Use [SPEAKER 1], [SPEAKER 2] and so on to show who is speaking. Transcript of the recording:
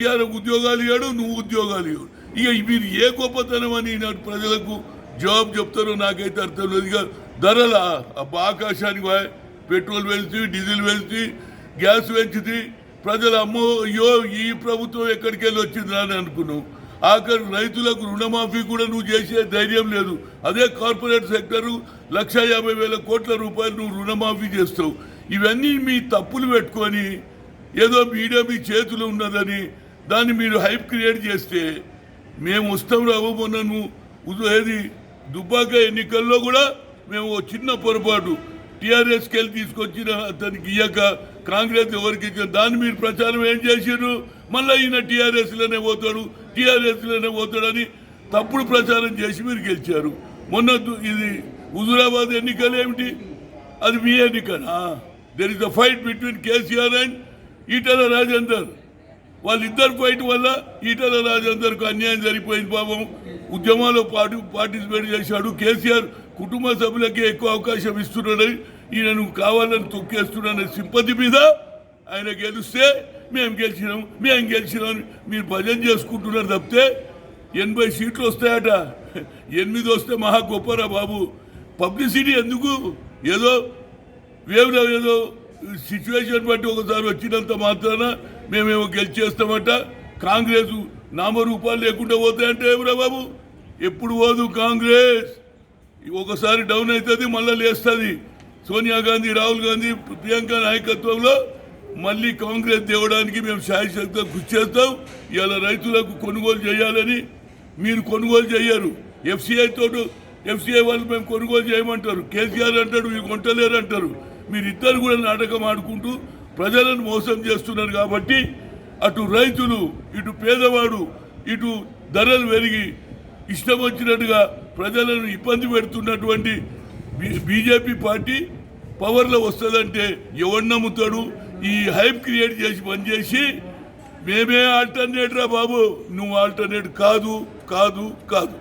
[SPEAKER 1] కేసీఆర్ ఉద్యోగాలు ఇవ్వడు నువ్వు ఉద్యోగాలు ఇవ్వడు ఇక మీరు ఏ గొప్పతనం అని నాటి ప్రజలకు జవాబు చెప్తారో నాకైతే అర్థం లేదు. ఇక ధరల ఆకాశానికి పెట్రోల్ పెంచుతుంది డీజిల్ పెంచుతుంది గ్యాస్ పెంచుతుంది ప్రజలు అమ్మో అయ్యో ఈ ప్రభుత్వం ఎక్కడికి వెళ్ళి వచ్చిందా అని అనుకున్నావు. ఆఖరి రైతులకు రుణమాఫీ కూడా నువ్వు చేసే ధైర్యం లేదు. అదే కార్పొరేట్ సెక్టర్ లక్ష యాభై వేల కోట్ల రూపాయలు నువ్వు రుణమాఫీ చేస్తావు. ఇవన్నీ మీ తప్పులు పెట్టుకొని ఏదో మీడియా మీ చేతిలో ఉన్నదని దాన్ని మీరు హైప్ క్రియేట్ చేస్తే మేము వస్తాం రావు మొన్న నువ్వు ఏది దుబ్బాక ఎన్నికల్లో కూడా మేము ఓ చిన్న పొరపాటు టీఆర్ఎస్కి వెళ్ళి తీసుకొచ్చిన అతనికి ఇయ్యక కాంగ్రెస్ ఎవరికి ఇచ్చిన దాన్ని మీరు ప్రచారం ఏం చేశారు మళ్ళీ ఈయన టీఆర్ఎస్లోనే పోతాడు టీఆర్ఎస్లోనే పోతాడని తప్పుడు ప్రచారం చేసి మీరు గెలిచారు. మొన్న ఇది హుజురాబాద్ ఎన్నికలు ఏమిటి? అది మీ ఎన్నికనా? There is the fight between KCR and Eatala Rajender వాళ్ళిద్దరు ఫైట్ వల్ల ఈటల రాజేందర్కు అన్యాయం జరిగిపోయింది పాపం. ఉద్యమాల్లో పాటు పార్టిసిపేట్ చేశాడు. కేసీఆర్ కుటుంబ సభ్యులకే ఎక్కువ అవకాశం ఇస్తున్నాడని ఈయనను కావాలని తొక్కేస్తున్నాడని సింపతి మీద ఆయన గెలిస్తే మేము గెలిచినాం మేము గెలిచినాం అని మీరు భజన చేసుకుంటున్నారు తప్పితే ఎనభై సీట్లు వస్తాయట. ఎనిమిది వస్తే మహా గొప్పరా బాబు. పబ్లిసిటీ ఎందుకు? ఏదో వేవ్లో ఏదో సిచ్యువేషన్ బట్టి ఒకసారి వచ్చినంత మాత్రాన మేమేమో గెలిచేస్తామట. కాంగ్రెస్ నామరూపాలు లేకుండా పోతాయంటే ఏమరా బాబు? ఎప్పుడు పోదు కాంగ్రెస్. ఒకసారి డౌన్ అవుతుంది మళ్ళీ లేస్తుంది. సోనియా గాంధీ రాహుల్ గాంధీ ప్రియాంక నాయకత్వంలో మళ్ళీ కాంగ్రెస్ తేవడానికి మేము శాయశక్తిగా కృషి చేస్తాం. ఇవాళ రైతులకు కొనుగోలు చేయాలని మీరు కొనుగోలు చేయరు. ఎఫ్సిఐ తోటి ఎఫ్సిఐ వాళ్ళు మేము కొనుగోలు చేయమంటారు. కేసీఆర్ అంటాడు మీరు కొంటలేరు అంటారు. మీరు ఇద్దరు కూడా నాటకం ఆడుకుంటూ ప్రజలను మోసం చేస్తున్నారు కాబట్టి అటు రైతులు ఇటు పేదవాడు ఇటు ధరలు పెరిగి ఇష్టం వచ్చినట్టుగా ప్రజలను ఇబ్బంది పెడుతున్నటువంటి బీజేపీ పార్టీ పవర్లో వస్తుందంటే ఎవడు నమ్ముతాడు? ఈ హైప్ క్రియేట్ చేసి పనిచేసి మేమే ఆల్టర్నేట్ రా బాబు. నువ్వు ఆల్టర్నేట్ కాదు కాదు కాదు.